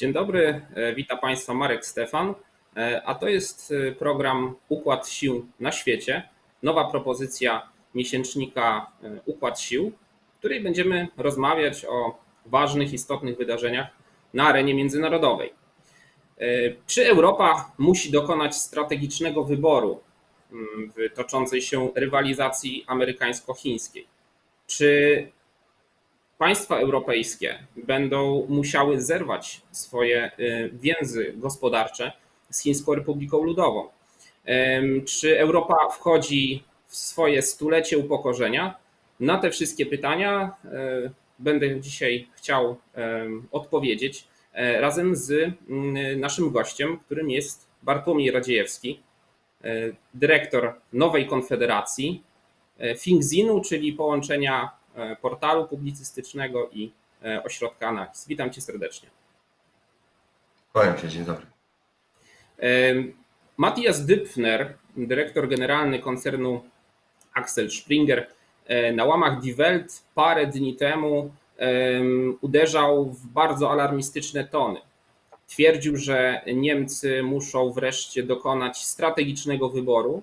Dzień dobry, e, witam Państwa Marek Stefan, e, a to jest e, program Układ Sił na świecie, nowa propozycja miesięcznika Układ Sił, w której będziemy rozmawiać o ważnych, istotnych wydarzeniach na arenie międzynarodowej. Czy Europa musi dokonać strategicznego wyboru mm, w toczącej się rywalizacji amerykańsko-chińskiej? Czy państwa europejskie będą musiały zerwać swoje y, więzy gospodarcze z Chińską Republiką Ludową. Czy Europa wchodzi w swoje stulecie upokorzenia? Na te wszystkie pytania e, będę dzisiaj chciał odpowiedzieć e, razem z mm, naszym gościem, którym jest Bartłomiej Radziejewski, e, dyrektor Nowej Konfederacji, e, Fingzinu, czyli połączenia portalu publicystycznego i e, ośrodka analiz. Witam cię serdecznie. Kłaniam się, dzień dobry. Matthias Dypfner, dyrektor generalny koncernu Axel Springer, e, na łamach Die Welt parę dni temu em, uderzał w bardzo alarmistyczne tony. Twierdził, że Niemcy muszą wreszcie dokonać strategicznego wyboru, e,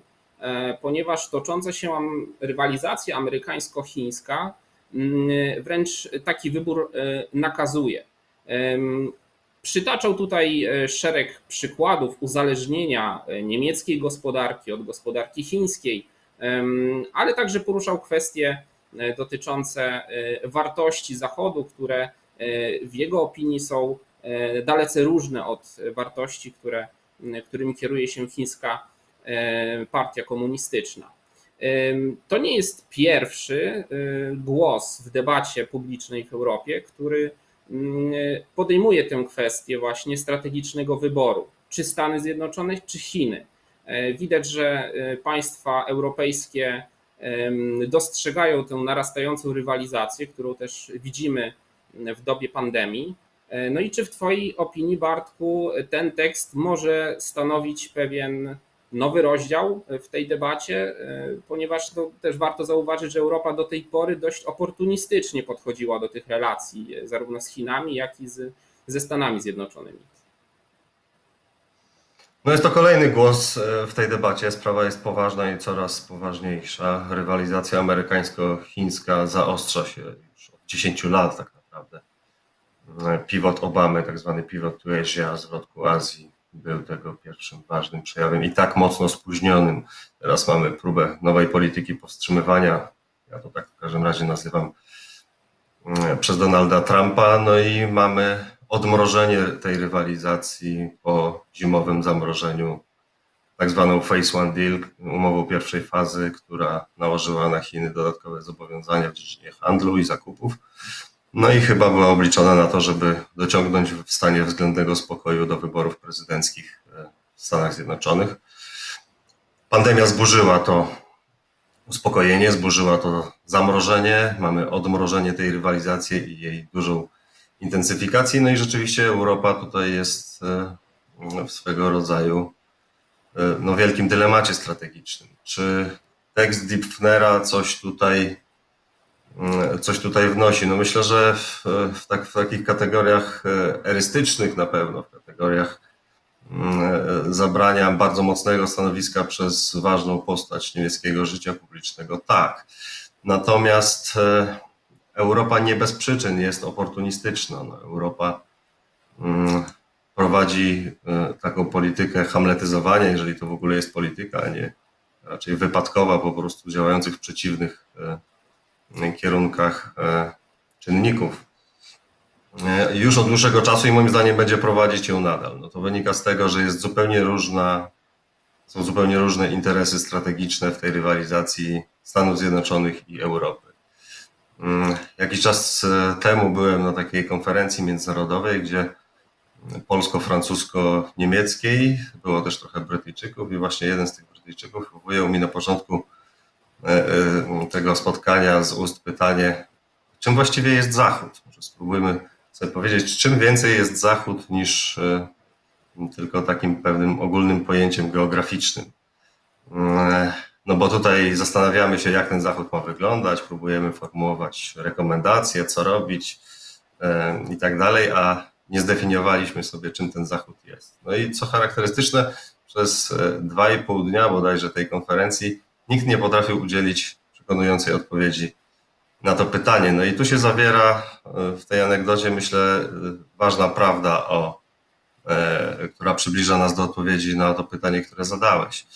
ponieważ tocząca się rywalizacja amerykańsko-chińska mm, wręcz taki wybór e, nakazuje. Przytaczał tutaj e, szereg przykładów uzależnienia e, niemieckiej gospodarki od gospodarki chińskiej, ale także poruszał kwestie e, dotyczące e, wartości Zachodu, które e, w jego opinii są e, dalece różne od wartości, które, którymi kieruje się chińska e, partia komunistyczna. To nie jest pierwszy e, głos w debacie publicznej w Europie, który mm, podejmuje tę kwestię właśnie strategicznego wyboru, czy Stany Zjednoczone, czy Chiny. E, Widać, że e, państwa europejskie dostrzegają tę narastającą rywalizację, którą też widzimy w dobie pandemii. E, No i czy w Twojej opinii, Bartku, ten tekst może stanowić pewien nowy rozdział w tej debacie, e, ponieważ to też warto zauważyć, że Europa do tej pory dość oportunistycznie podchodziła do tych relacji, e, zarówno z Chinami, jak i z, ze Stanami Zjednoczonymi. No jest to kolejny głos e, w tej debacie. Sprawa jest poważna i coraz poważniejsza. Rywalizacja amerykańsko-chińska zaostrza się już od 10 lat tak naprawdę. E, Pivot Obamy, tak zwany pivot Asia, zwrotku Azji, był tego pierwszym ważnym przejawem i tak mocno spóźnionym. Teraz mamy próbę nowej polityki powstrzymywania, ja to tak w każdym razie nazywam, e, przez Donalda Trumpa. No i mamy odmrożenie tej rywalizacji po zimowym zamrożeniu, tak zwaną Phase One Deal, umową pierwszej fazy, która nałożyła na Chiny dodatkowe zobowiązania w dziedzinie handlu i zakupów. No i chyba była obliczona na to, żeby dociągnąć w stanie względnego spokoju do wyborów prezydenckich e, w Stanach Zjednoczonych. Pandemia zburzyła to uspokojenie, zburzyła to zamrożenie. Mamy odmrożenie tej rywalizacji i jej dużą intensyfikację. No i rzeczywiście Europa tutaj jest e, w swego rodzaju e, no, wielkim dylemacie strategicznym. Czy tekst Dipfnera coś tutaj, coś tutaj wnosi? No myślę, że w, w, tak, w takich kategoriach e, erystycznych na pewno, w kategoriach mm, e, zabrania bardzo mocnego stanowiska przez ważną postać niemieckiego życia publicznego, tak. Natomiast e, Europa nie bez przyczyn jest oportunistyczna. No, Europa mm, prowadzi taką politykę hamletyzowania, jeżeli to w ogóle jest polityka, a nie raczej wypadkowa po prostu działających w przeciwnych kierunkach e, czynników. E, Już od dłuższego czasu i moim zdaniem będzie prowadzić ją nadal. No to wynika z tego, że jest zupełnie różna, są zupełnie różne interesy strategiczne w tej rywalizacji Stanów Zjednoczonych i Europy. Mm, Jakiś czas e, temu byłem na takiej konferencji międzynarodowej, gdzie polsko-francusko-niemieckiej, było też trochę Brytyjczyków i właśnie jeden z tych Brytyjczyków wyjął mi na początku tego spotkania z ust pytanie, czym właściwie jest Zachód? Może spróbujmy sobie powiedzieć, czym więcej jest Zachód niż e, tylko takim pewnym ogólnym pojęciem geograficznym. No bo tutaj zastanawiamy się, jak ten Zachód ma wyglądać, próbujemy formułować rekomendacje, co robić e, i tak dalej, a nie zdefiniowaliśmy sobie, czym ten Zachód jest. No i co charakterystyczne, przez e, dwa i pół dnia bodajże tej konferencji nikt nie potrafił udzielić przekonującej odpowiedzi na to pytanie. No i tu się zawiera e, w tej anegdocie, myślę, e, ważna prawda, o, e, która przybliża nas do odpowiedzi na to pytanie, które zadałeś.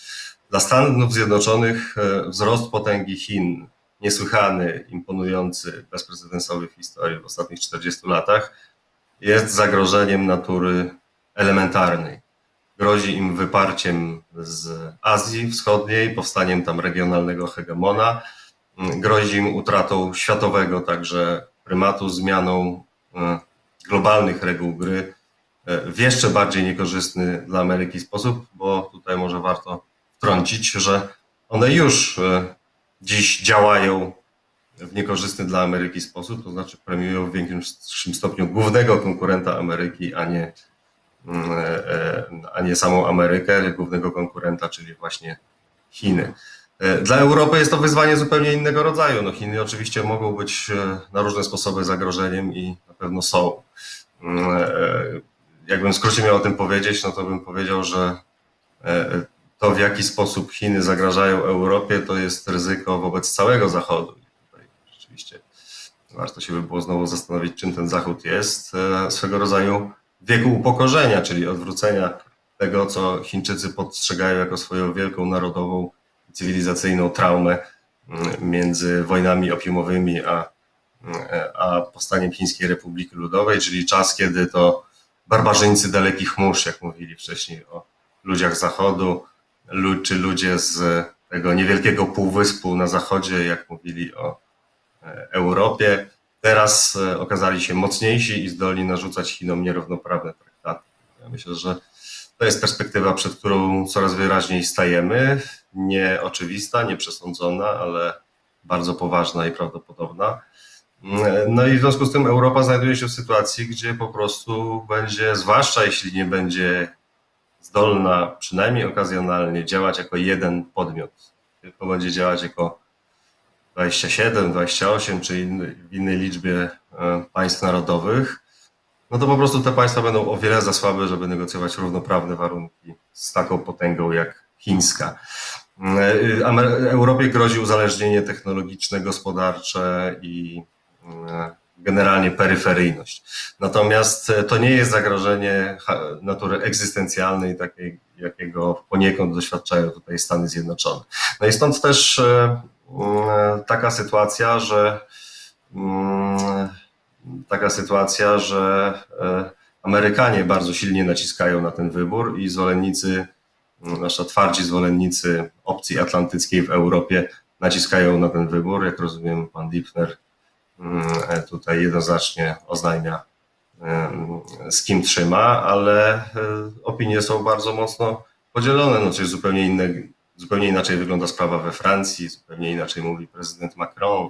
Dla Stanów Zjednoczonych wzrost potęgi Chin, niesłychany, imponujący, bezprecedensowy w historii w ostatnich 40 latach, jest zagrożeniem natury elementarnej. Grozi im wyparciem z Azji Wschodniej, powstaniem tam regionalnego hegemona, grozi im utratą światowego także prymatu, zmianą e, globalnych reguł gry e, w jeszcze bardziej niekorzystny dla Ameryki sposób, bo tutaj może warto wtrącić, że one już e, dziś działają w niekorzystny dla Ameryki sposób, to znaczy premiują w większym stopniu głównego konkurenta Ameryki, a nie, a nie samą Amerykę, głównego konkurenta, czyli właśnie Chiny. E, Dla Europy jest to wyzwanie zupełnie innego rodzaju. No Chiny oczywiście mogą być e, na różne sposoby zagrożeniem i na pewno są. Mm, e, Jakbym w skrócie miał o tym powiedzieć, no to bym powiedział, że e, to w jaki sposób Chiny zagrażają Europie, to jest ryzyko wobec całego Zachodu. I tutaj rzeczywiście warto się by było znowu zastanowić, czym ten Zachód jest. E, Swego rodzaju wieku upokorzenia, czyli odwrócenia tego, co Chińczycy postrzegają jako swoją wielką narodową cywilizacyjną traumę mm, między wojnami opiumowymi a, a powstaniem Chińskiej Republiki Ludowej, czyli czas, kiedy to barbarzyńcy dalekich mórz, jak mówili wcześniej o ludziach Zachodu, czy ludzie z tego niewielkiego półwyspu na zachodzie, jak mówili o e, Europie, teraz e, okazali się mocniejsi i zdolni narzucać Chinom nierównoprawne traktaty. Ja myślę, że to jest perspektywa, przed którą coraz wyraźniej stajemy. Nieoczywista, nieprzesądzona, ale bardzo poważna i prawdopodobna. No i w związku z tym Europa znajduje się w sytuacji, gdzie po prostu będzie, zwłaszcza jeśli nie będzie zdolna przynajmniej okazjonalnie działać jako jeden podmiot, tylko będzie działać jako 27, 28 czy inny, w innej liczbie e, państw narodowych, no to po prostu te państwa będą o wiele za słabe, żeby negocjować równoprawne warunki z taką potęgą jak chińska. E, Europie grozi uzależnienie technologiczne, gospodarcze i e, generalnie peryferyjność. Natomiast to nie jest zagrożenie natury egzystencjalnej, takiej, jakiego poniekąd doświadczają tutaj Stany Zjednoczone. No i stąd też taka sytuacja, że mm, taka sytuacja, że e, Amerykanie bardzo silnie naciskają na ten wybór i zwolennicy, mm, nasza twardzi zwolennicy opcji atlantyckiej w Europie naciskają na ten wybór. Jak rozumiem, pan Dipner mm, e, tutaj jednoznacznie oznajmia, z kim trzyma, ale e, opinie są bardzo mocno podzielone. No, czyli zupełnie, inne, zupełnie inaczej wygląda sprawa we Francji, zupełnie inaczej mówi prezydent Macron.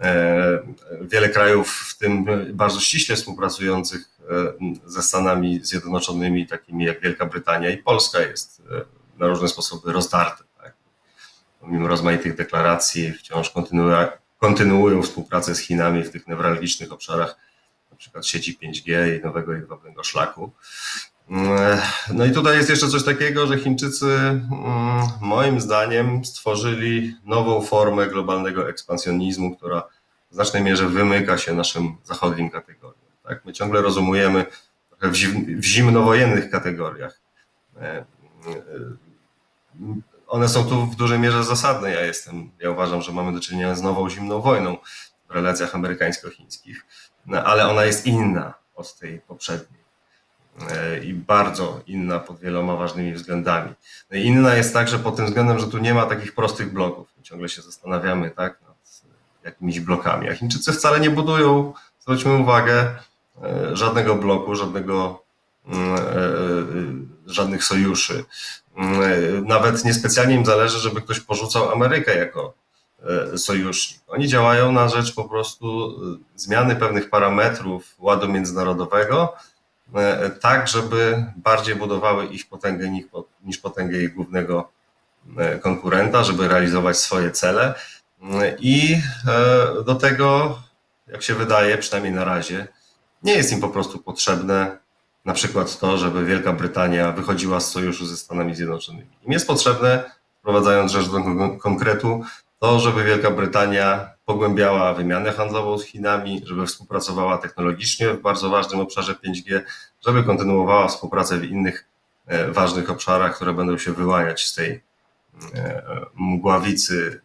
E, Wiele krajów, w tym bardzo ściśle współpracujących e, ze Stanami Zjednoczonymi, takimi jak Wielka Brytania i Polska, jest e, na różne sposoby rozdarte. Tak? Pomimo rozmaitych deklaracji, wciąż kontynuują, współpracę z Chinami w tych newralgicznych obszarach, na przykład sieci 5G i nowego jedwabnego szlaku. No i tutaj jest jeszcze coś takiego, że Chińczycy mm, moim zdaniem stworzyli nową formę globalnego ekspansjonizmu, która w znacznej mierze wymyka się naszym zachodnim kategoriom. Tak? My ciągle rozumujemy trochę w, zim, w zimnowojennych kategoriach. E, e, One są tu w dużej mierze zasadne. Ja jestem, ja uważam, że mamy do czynienia z nową zimną wojną w relacjach amerykańsko-chińskich, no, ale ona jest inna od tej poprzedniej i bardzo inna pod wieloma ważnymi względami. No inna jest także pod tym względem, że tu nie ma takich prostych bloków. Ciągle się zastanawiamy tak, nad jakimiś blokami, a Chińczycy wcale nie budują, zwróćmy uwagę, e, żadnego bloku, żadnego, mm, e, e, żadnych sojuszy. Mm, e, Nawet niespecjalnie im zależy, żeby ktoś porzucał Amerykę jako e, sojusznik. Oni działają na rzecz po prostu e, zmiany pewnych parametrów ładu międzynarodowego, e, tak, żeby bardziej budowały ich potęgę niż, potęgę ich głównego e, konkurenta, żeby realizować swoje cele. Mm, I e, do tego, jak się wydaje, przynajmniej na razie, nie jest im po prostu potrzebne na przykład to, żeby Wielka Brytania wychodziła z sojuszu ze Stanami Zjednoczonymi. Im jest potrzebne, wprowadzając rzecz do kon- konkretu, to, żeby Wielka Brytania pogłębiała wymianę handlową z Chinami, żeby współpracowała technologicznie w bardzo ważnym obszarze 5G, żeby kontynuowała współpracę w innych e, ważnych obszarach, które będą się wyłaniać z tej e, mgławicy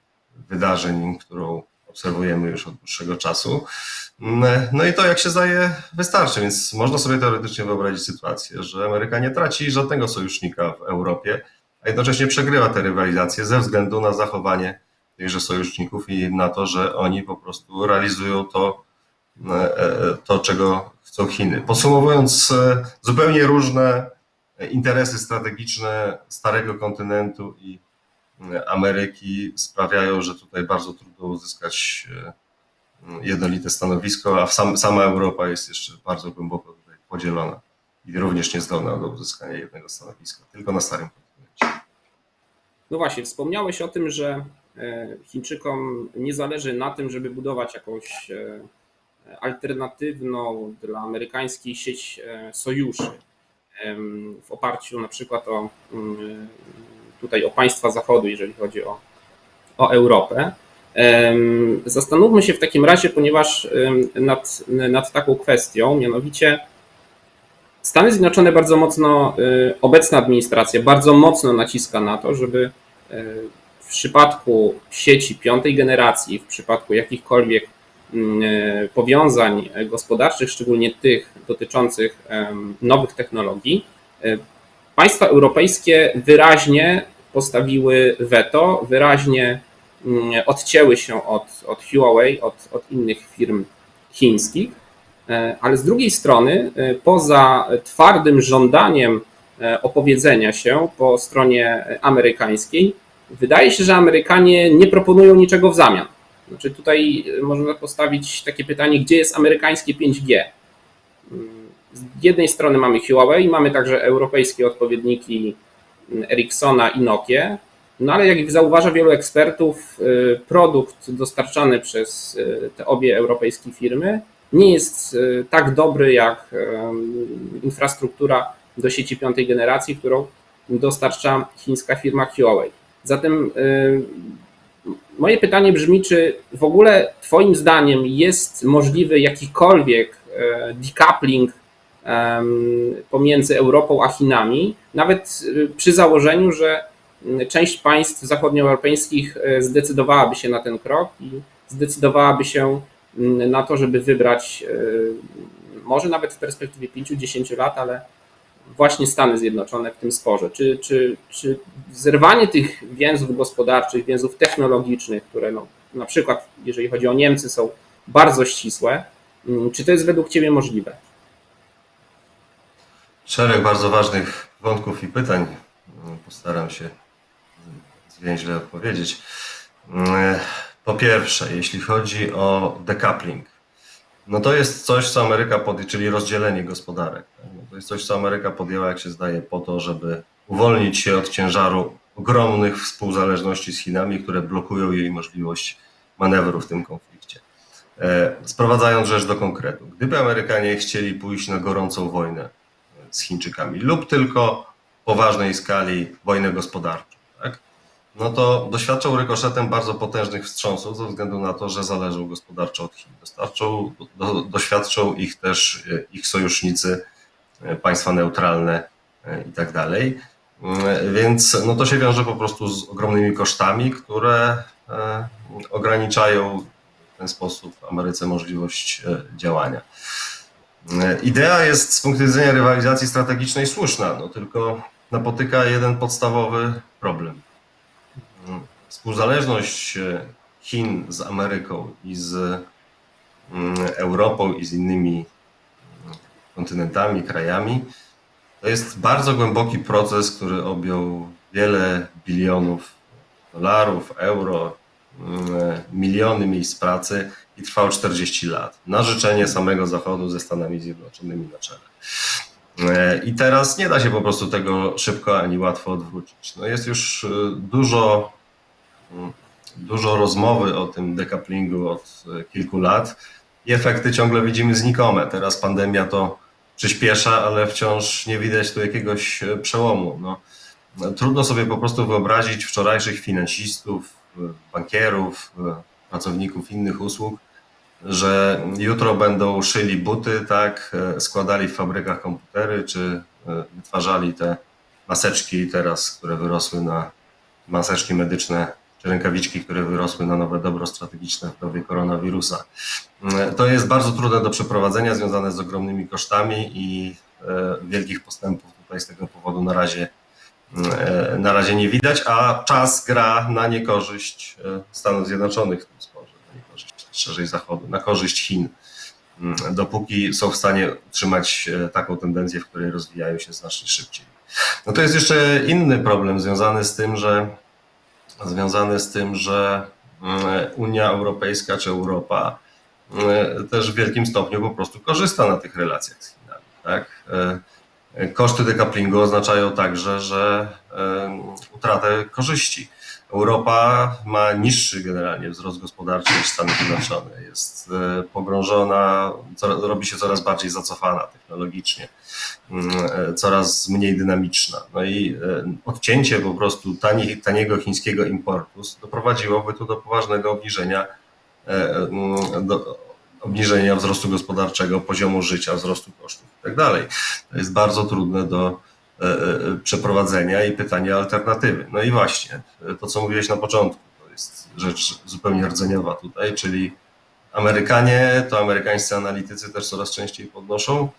wydarzeń, którą obserwujemy już od dłuższego czasu. Mm, No i to, jak się zdaje, wystarczy, więc można sobie teoretycznie wyobrazić sytuację, że Ameryka nie traci żadnego sojusznika w Europie, a jednocześnie przegrywa tę rywalizację ze względu na zachowanie tychże sojuszników i na to, że oni po prostu realizują to, e, e, to czego chcą Chiny. Podsumowując, e, zupełnie różne interesy strategiczne starego kontynentu i Ameryki sprawiają, że tutaj bardzo trudno uzyskać jednolite stanowisko, a sam, sama Europa jest jeszcze bardzo głęboko tutaj podzielona i również niezdolna do uzyskania jednego stanowiska, tylko na starym kontynencie. No właśnie, wspomniałeś o tym, że Chińczykom nie zależy na tym, żeby budować jakąś e, alternatywną dla amerykańskiej sieć e, sojuszy w oparciu na przykład o mm, tutaj o państwa zachodu, jeżeli chodzi o, o Europę. Zastanówmy się w takim razie, ponieważ nad, nad taką kwestią, mianowicie Stany Zjednoczone bardzo mocno, y, obecna administracja bardzo mocno naciska na to, żeby przypadku sieci piątej generacji, w przypadku jakichkolwiek y, powiązań gospodarczych, szczególnie tych dotyczących nowych technologii, y, państwa europejskie wyraźnie postawiły weto, wyraźnie mm, odcięły się od, od Huawei, od, od innych firm chińskich. E, Ale z drugiej strony, e, poza twardym żądaniem e, opowiedzenia się po stronie amerykańskiej, wydaje się, że Amerykanie nie proponują niczego w zamian. Znaczy tutaj można postawić takie pytanie, gdzie jest amerykańskie 5G? Mm, Z jednej strony mamy Huawei, mamy także europejskie odpowiedniki Ericssona i Nokia, no ale jak zauważa wielu ekspertów, y, produkt dostarczany przez y, te obie europejskie firmy nie jest tak dobry jak infrastruktura do sieci piątej generacji, którą dostarcza chińska firma Huawei. Zatem y, moje pytanie brzmi, czy w ogóle Twoim zdaniem jest możliwy jakikolwiek e, decoupling pomiędzy Europą a Chinami, nawet y, przy założeniu, że część państw zachodnioeuropejskich zdecydowałaby się na ten krok i zdecydowałaby się mm, na to, żeby wybrać może nawet w perspektywie 5-10 lat, ale właśnie Stany Zjednoczone w tym sporze. Czy, czy, czy zerwanie tych więzów gospodarczych, więzów technologicznych, które no, na przykład jeżeli chodzi o Niemcy są bardzo ścisłe, mm, czy to jest według Ciebie możliwe? Szereg bardzo ważnych wątków i pytań. Postaram się zwięźle odpowiedzieć. Po pierwsze, jeśli chodzi o decoupling, no to jest coś, co Ameryka podjęła, czyli rozdzielenie gospodarek. tak? No to jest coś, co Ameryka podjęła, jak się zdaje, po to, żeby uwolnić się od ciężaru ogromnych współzależności z Chinami, które blokują jej możliwość manewru w tym konflikcie. E, Sprowadzając rzecz do konkretu, gdyby Amerykanie chcieli pójść na gorącą wojnę z Chińczykami lub tylko w poważnej skali wojnę gospodarczą? No to doświadczą rykoszetem bardzo potężnych wstrząsów ze względu na to, że zależą gospodarczo od Chin. Dostarczą, do, doświadczą ich też e, ich sojusznicy, e, państwa neutralne e, i tak dalej. Mm, Więc no to się wiąże po prostu z ogromnymi kosztami, które ograniczają w ten sposób Ameryce możliwość działania. Idea jest z punktu widzenia rywalizacji strategicznej słuszna, no tylko napotyka jeden podstawowy problem. Współzależność e, Chin z Ameryką i z mm, Europą i z innymi mm, kontynentami, krajami to jest bardzo głęboki proces, który objął wiele bilionów dolarów, euro, mm, miliony miejsc pracy i trwał 40 lat na życzenie samego Zachodu ze Stanami Zjednoczonymi na czele. E, I teraz nie da się po prostu tego szybko ani łatwo odwrócić. No jest już e, dużo, dużo rozmowy o tym decouplingu od e, kilku lat. i efekty ciągle widzimy znikome. Teraz pandemia to przyspiesza, ale wciąż nie widać tu jakiegoś e, przełomu. No, no, trudno sobie po prostu wyobrazić wczorajszych finansistów, e, bankierów, e, pracowników innych usług, że jutro będą szyli buty, tak, e, składali w fabrykach komputery, czy e, wytwarzali te maseczki teraz, które wyrosły na maseczki medyczne, rękawiczki, które wyrosły na nowe dobro strategiczne w dobie koronawirusa. To jest bardzo trudne do przeprowadzenia, związane z ogromnymi kosztami i e, wielkich postępów tutaj z tego powodu na razie, e, na razie nie widać, a czas gra na niekorzyść e, Stanów Zjednoczonych w tym sporze, na niekorzyść szerzej Zachodu, na korzyść Chin. Mm, Dopóki są w stanie utrzymać taką tendencję, w której rozwijają się znacznie szybciej. No to jest jeszcze inny problem związany z tym, że związany z tym, że mm, Unia Europejska czy Europa mm, też w wielkim stopniu po prostu korzysta na tych relacjach z Chinami. Tak? E, Koszty decouplingu oznaczają także, że e, utratę korzyści. Europa ma niższy generalnie wzrost gospodarczy niż Stany Zjednoczone. Jest e, pogrążona, robi się coraz bardziej zacofana technologicznie, mm, e, coraz mniej dynamiczna. No i e, odcięcie po prostu tani, taniego chińskiego importu doprowadziłoby tu do poważnego obniżenia, mm, do obniżenia wzrostu gospodarczego, poziomu życia, wzrostu kosztów itd. To jest bardzo trudne do przeprowadzenia i pytanie alternatywy. No i właśnie, e, to co mówiłeś na początku, to jest rzecz zupełnie rdzeniowa tutaj, czyli Amerykanie, to amerykańscy analitycy też coraz częściej podnoszą,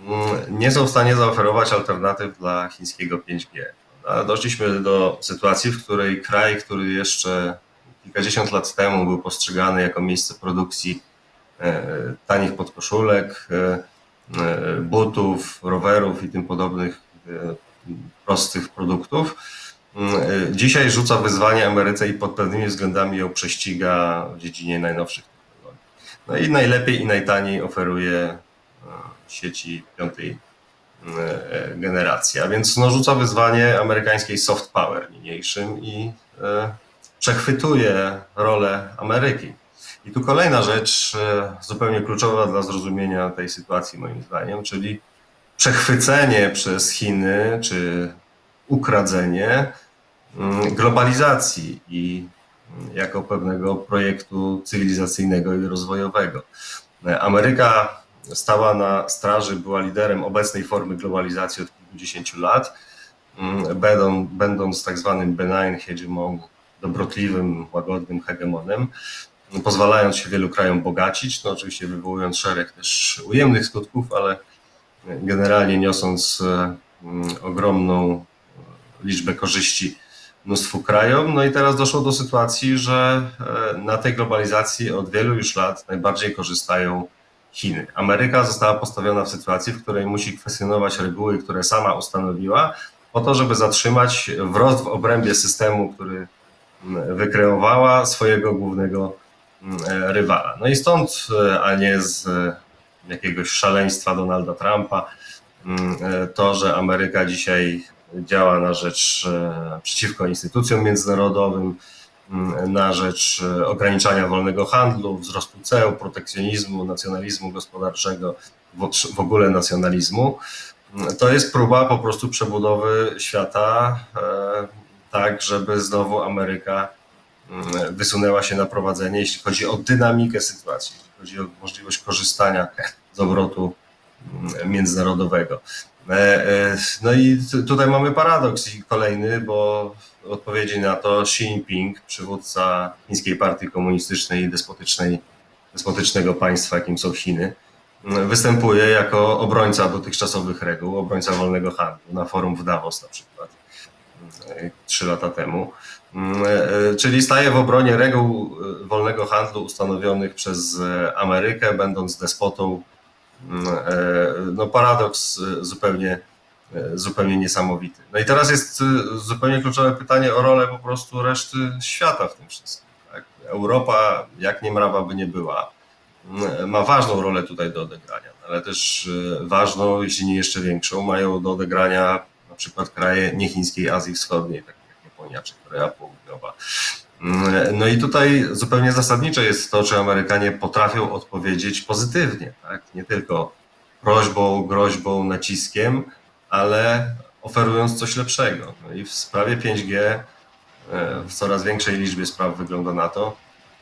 mm, nie są w stanie zaoferować alternatyw dla chińskiego 5G. A Doszliśmy do sytuacji, w której kraj, który jeszcze kilkadziesiąt lat temu był postrzegany jako miejsce produkcji e, tanich podkoszulek, e, e, butów, rowerów i tym podobnych e, prostych produktów. Mm, e, Dzisiaj rzuca wyzwanie Ameryce i pod pewnymi względami ją prześciga w dziedzinie najnowszych technologii. No i najlepiej i najtaniej oferuje e, sieci piątej e, generacji. A więc no, rzuca wyzwanie amerykańskiej soft power niniejszym i e, przechwytuje rolę Ameryki. I tu kolejna rzecz e, zupełnie kluczowa dla zrozumienia tej sytuacji moim zdaniem, czyli przechwycenie przez Chiny czy ukradzenie mm, globalizacji i mm, jako pewnego projektu cywilizacyjnego i rozwojowego. Ameryka stała na straży, była liderem obecnej formy globalizacji od kilkudziesięciu lat, mm, będą, będąc tak zwanym benign hegemon, dobrotliwym, łagodnym hegemonem, pozwalając się wielu krajom bogacić, no oczywiście wywołując szereg też ujemnych skutków, ale generalnie niosąc e, mm, ogromną liczbę korzyści mnóstwu krajom. No i teraz doszło do sytuacji, że e, na tej globalizacji od wielu już lat najbardziej korzystają Chiny. Ameryka została postawiona w sytuacji, w której musi kwestionować reguły, które sama ustanowiła, po to, żeby zatrzymać wzrost w obrębie systemu, który mm, wykreowała swojego głównego mm, e, rywala. No i stąd, a nie z jakiegoś szaleństwa Donalda Trumpa, mm, e, to, że Ameryka dzisiaj działa na rzecz e, przeciwko instytucjom międzynarodowym, mm, na rzecz e, ograniczania wolnego handlu, wzrostu ceł, protekcjonizmu, nacjonalizmu gospodarczego, w ogóle nacjonalizmu. Mm, To jest próba po prostu przebudowy świata tak, żeby znowu Ameryka wysunęła się na prowadzenie, jeśli chodzi o dynamikę sytuacji, jeśli chodzi o możliwość korzystania z obrotu mm, międzynarodowego. E, e, No i tutaj mamy paradoks kolejny, bo w odpowiedzi na to Xi Jinping, przywódca chińskiej partii komunistycznej i despotycznej, despotycznego państwa, jakim są Chiny, m, występuje jako obrońca dotychczasowych reguł, obrońca wolnego handlu na forum w Davos na przykład trzy lata temu. Mm, e, Czyli staje w obronie reguł e, wolnego handlu ustanowionych przez e, Amerykę, będąc despotą Mm, e, no paradoks e, zupełnie, e, zupełnie niesamowity. No i teraz jest e, zupełnie kluczowe pytanie o rolę po prostu reszty świata w tym wszystkim. Tak? Europa, jak nie mrawa by nie była, mm, ma ważną rolę tutaj do odegrania, ale też e, ważną, jeśli nie jeszcze większą, mają do odegrania na przykład kraje niechińskiej Azji Wschodniej, jak Japonia czy Korea Południowa. Mm, No i tutaj zupełnie zasadnicze jest to, czy Amerykanie potrafią odpowiedzieć pozytywnie, tak? Nie tylko prośbą, groźbą, naciskiem, ale oferując coś lepszego. No i w sprawie 5G e, w coraz większej liczbie spraw wygląda na to,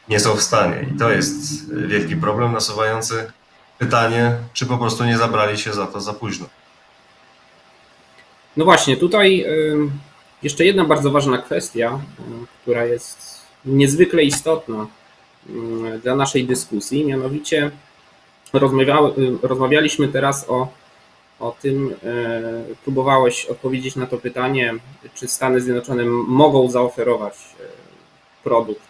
nie są w stanie. I to jest wielki problem nasuwający pytanie, czy po prostu nie zabrali się za to za późno. No właśnie, tutaj jeszcze jedna bardzo ważna kwestia, y, która jest niezwykle istotna y, dla naszej dyskusji, mianowicie y, rozmawialiśmy teraz o, o tym, próbowałeś odpowiedzieć na to pytanie, czy Stany Zjednoczone mogą zaoferować produkt,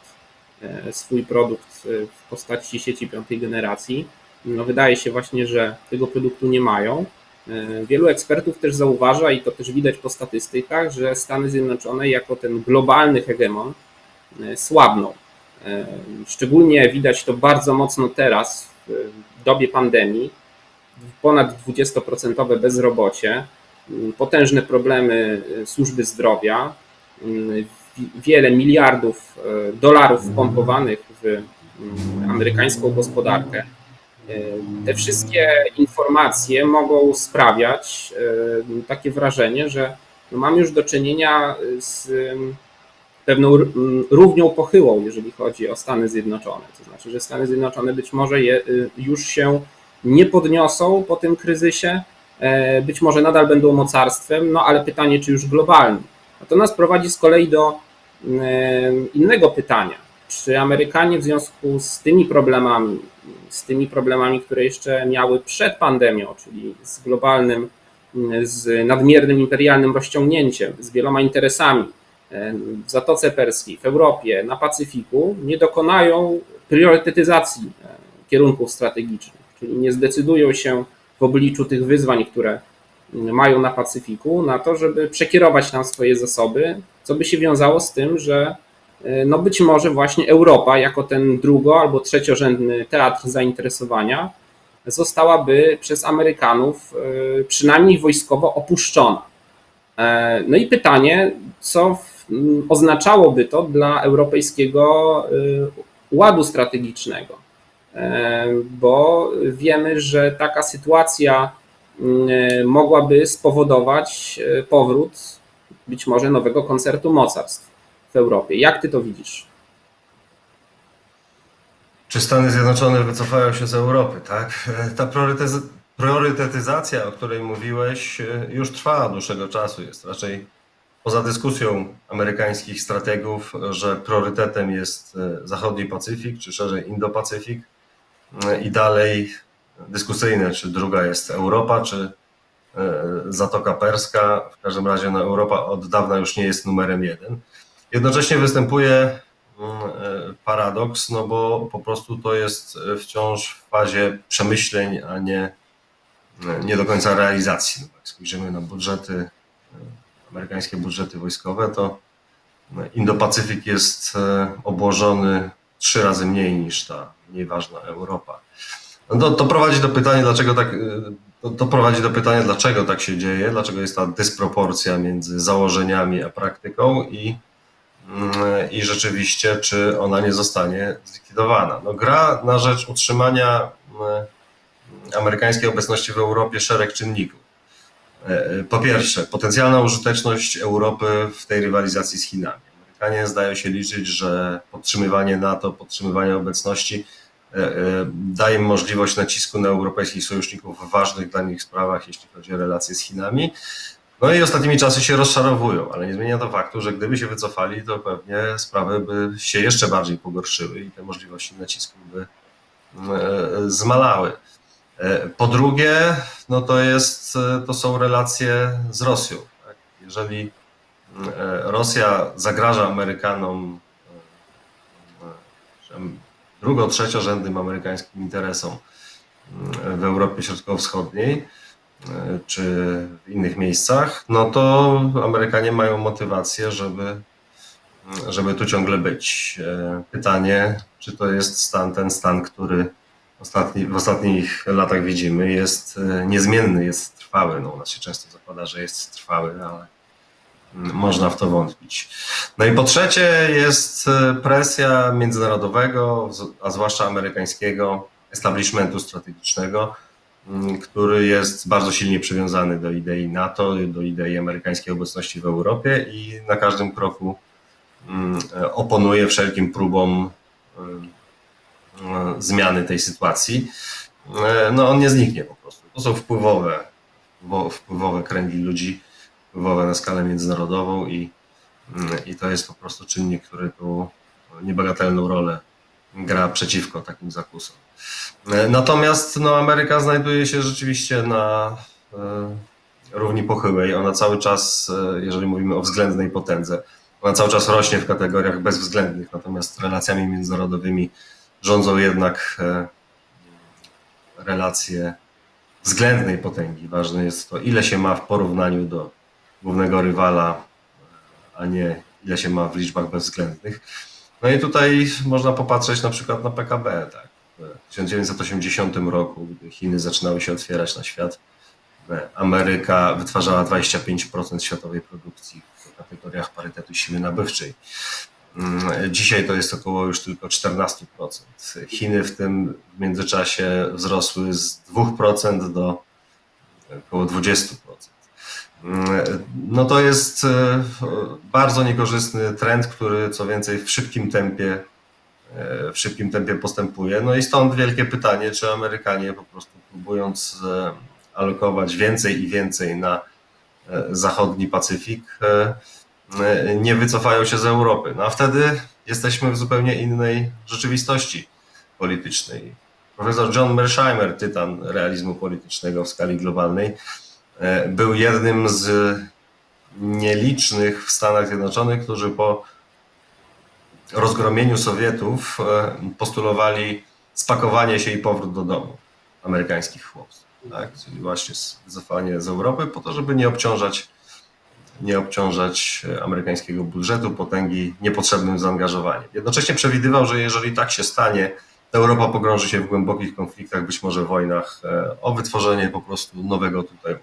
swój produkt w postaci sieci piątej generacji. No wydaje się właśnie, że tego produktu nie mają. E, Wielu ekspertów też zauważa, i to też widać po statystykach, że Stany Zjednoczone jako ten globalny hegemon e, słabną. E, Szczególnie widać to bardzo mocno teraz, w dobie pandemii. Ponad 20% bezrobocie, potężne problemy służby zdrowia, wiele miliardów dolarów wpompowanych w amerykańską gospodarkę. Te wszystkie informacje mogą sprawiać takie wrażenie, że no mamy już do czynienia z em, pewną równią pochyłą, jeżeli chodzi o Stany Zjednoczone. To znaczy, że Stany Zjednoczone być może je, y, już się nie podniosą po tym kryzysie, e, być może nadal będą mocarstwem, no ale pytanie, czy już globalnym. A to nas prowadzi z kolei do innego pytania. Czy Amerykanie w związku z tymi problemami, z tymi problemami, które jeszcze miały przed pandemią, czyli z globalnym, z nadmiernym imperialnym rozciągnięciem, z wieloma interesami e, w Zatoce Perskiej, w Europie, na Pacyfiku, nie dokonają priorytetyzacji e, kierunków strategicznych, czyli nie zdecydują się w obliczu tych wyzwań, które mają na Pacyfiku, na to, żeby przekierować tam swoje zasoby, co by się wiązało z tym, że no być może właśnie Europa, jako ten drugo albo trzeciorzędny teatr zainteresowania, zostałaby przez Amerykanów e, przynajmniej wojskowo opuszczona. E, No i pytanie, co w- m, oznaczałoby to dla europejskiego e, ładu strategicznego? E, Bo wiemy, że taka sytuacja m, e, mogłaby spowodować e, powrót być może nowego koncertu mocarstw Europie. Jak ty to widzisz? Czy Stany Zjednoczone wycofają się z Europy, tak? Ta priorytez- priorytetyzacja, o której mówiłeś, już trwa od dłuższego czasu. Jest raczej poza dyskusją amerykańskich strategów, że priorytetem jest e, zachodni Pacyfik, czy szerzej Indo-Pacyfik E, i dalej dyskusyjne, czy druga jest Europa, czy e, Zatoka Perska. W każdym razie no, Europa od dawna już nie jest numerem jeden. Jednocześnie występuje mm, e, paradoks, no bo po prostu to jest e, wciąż w fazie przemyśleń, a nie, e, nie do końca realizacji. No, jak spojrzymy na budżety, amerykańskie budżety wojskowe, to e, Indo-Pacyfik jest obłożony trzy razy mniej niż ta mniej ważna Europa. No to, to prowadzi do pytania, dlaczego tak. To, to prowadzi do pytania, dlaczego tak się dzieje, dlaczego jest ta dysproporcja między założeniami a praktyką i i rzeczywiście, czy ona nie zostanie zlikwidowana. No, gra na rzecz utrzymania mm, amerykańskiej obecności w Europie szereg czynników. E, Po pierwsze, potencjalna użyteczność Europy w tej rywalizacji z Chinami. Amerykanie zdają się liczyć, że podtrzymywanie NATO, podtrzymywanie obecności e, e, daje im możliwość nacisku na europejskich sojuszników w ważnych dla nich sprawach, jeśli chodzi o relacje z Chinami. No i ostatnimi czasy się rozczarowują, ale nie zmienia to faktu, że gdyby się wycofali, to pewnie sprawy by się jeszcze bardziej pogorszyły i te możliwości nacisku by e, zmalały. E, Po drugie, no to, jest, e, to są relacje z Rosją. Tak? Jeżeli e, Rosja zagraża Amerykanom e, e, drugo, trzeciorzędnym amerykańskim interesom w Europie Środkowo-Wschodniej, e, czy w innych miejscach, no to Amerykanie mają motywację, żeby, żeby tu ciągle być. E, Pytanie, czy to jest stan, ten stan, który ostatni, w ostatnich latach widzimy, jest e, niezmienny, jest trwały. No, u nas się często zakłada, że jest trwały, ale, mm, można w to wątpić. No i po trzecie jest e, presja międzynarodowego, a zwłaszcza amerykańskiego establishmentu strategicznego, który jest bardzo silnie przywiązany do idei NATO, do idei amerykańskiej obecności w Europie i na każdym kroku mm, e, oponuje wszelkim próbom e, e, zmiany tej sytuacji. No on nie zniknie po prostu. To są wpływowe, wpływowe kręgi ludzi, wpływowe na skalę międzynarodową i, mm, i to jest po prostu czynnik, który tu niebagatelną rolę gra przeciwko takim zakusom. E, Natomiast no, Ameryka znajduje się rzeczywiście na e, równi pochyłej. Ona cały czas, e, jeżeli mówimy o względnej potędze, ona cały czas rośnie w kategoriach bezwzględnych, natomiast relacjami międzynarodowymi rządzą jednak e, relacje względnej potęgi. Ważne jest to, ile się ma w porównaniu do głównego rywala, a nie ile się ma w liczbach bezwzględnych. No i tutaj można popatrzeć na przykład na PKB. Tak. W 1980 roku, gdy Chiny zaczynały się otwierać na świat, Ameryka wytwarzała 25% światowej produkcji w kategoriach parytetu siły nabywczej. Mm, Dzisiaj to jest około już tylko 14%. Chiny w tym międzyczasie wzrosły z 2% do około 20%. No to jest e, bardzo niekorzystny trend, który co więcej w szybkim tempie e, w szybkim tempie postępuje. No i stąd wielkie pytanie, czy Amerykanie po prostu próbując e, alokować więcej i więcej na zachodni Pacyfik, nie wycofają się z Europy. No a wtedy jesteśmy w zupełnie innej rzeczywistości politycznej. Profesor John Mersheimer, tytan realizmu politycznego w skali globalnej, był jednym z nielicznych w Stanach Zjednoczonych, którzy po rozgromieniu Sowietów e, postulowali spakowanie się i powrót do domu amerykańskich chłopców. Tak? Czyli właśnie wycofanie z Europy po to, żeby nie obciążać, nie obciążać e, amerykańskiego budżetu, potęgi niepotrzebnym zaangażowaniem. Jednocześnie przewidywał, że jeżeli tak się stanie, to Europa pogrąży się w głębokich konfliktach, być może wojnach, e, o wytworzenie po prostu nowego tutaj,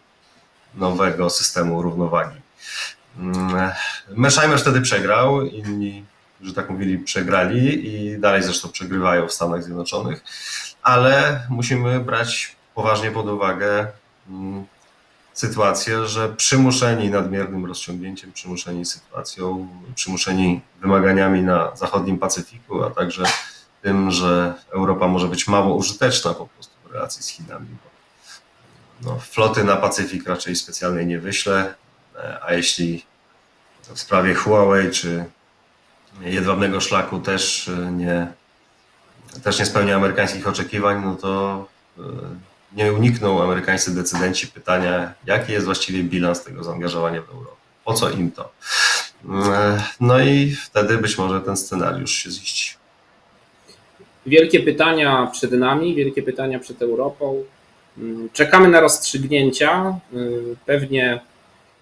nowego systemu równowagi. Mm, Mersheimer wtedy przegrał, inni że tak mówili, przegrali i dalej zresztą przegrywają w Stanach Zjednoczonych, ale musimy brać poważnie pod uwagę mm, sytuację, że przymuszeni nadmiernym rozciągnięciem, przymuszeni sytuacją, przymuszeni wymaganiami na zachodnim Pacyfiku, a także tym, że Europa może być mało użyteczna po prostu w relacji z Chinami. Bo, no, floty na Pacyfik raczej specjalnej nie wyśle, e, a jeśli w sprawie Huawei czy jedwabnego szlaku też e, nie, też nie spełnia amerykańskich oczekiwań, no to e, nie unikną amerykańscy decydenci pytania, jaki jest właściwie bilans tego zaangażowania w Europę. Po co im to? No i wtedy być może ten scenariusz się ziści. Wielkie pytania przed nami, wielkie pytania przed Europą. Mm, Czekamy na rozstrzygnięcia. Y, Pewnie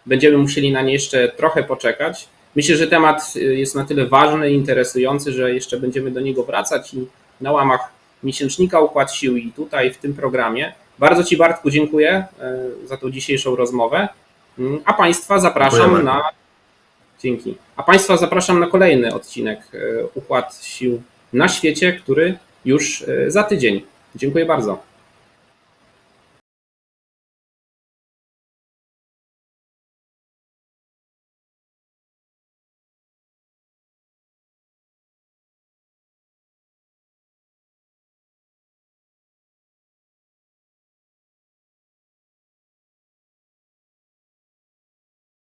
będziemy musieli na nie jeszcze trochę poczekać. Myślę, że temat y, jest na tyle ważny i interesujący, że jeszcze będziemy do niego wracać i na łamach miesięcznika Układ Sił i tutaj w tym programie. Bardzo Ci Bartku dziękuję y, za tą dzisiejszą rozmowę. Mm, A Państwa zapraszam na. Dzięki. A Państwa zapraszam na kolejny odcinek y, Układ Sił na świecie, który już za tydzień. Dziękuję bardzo.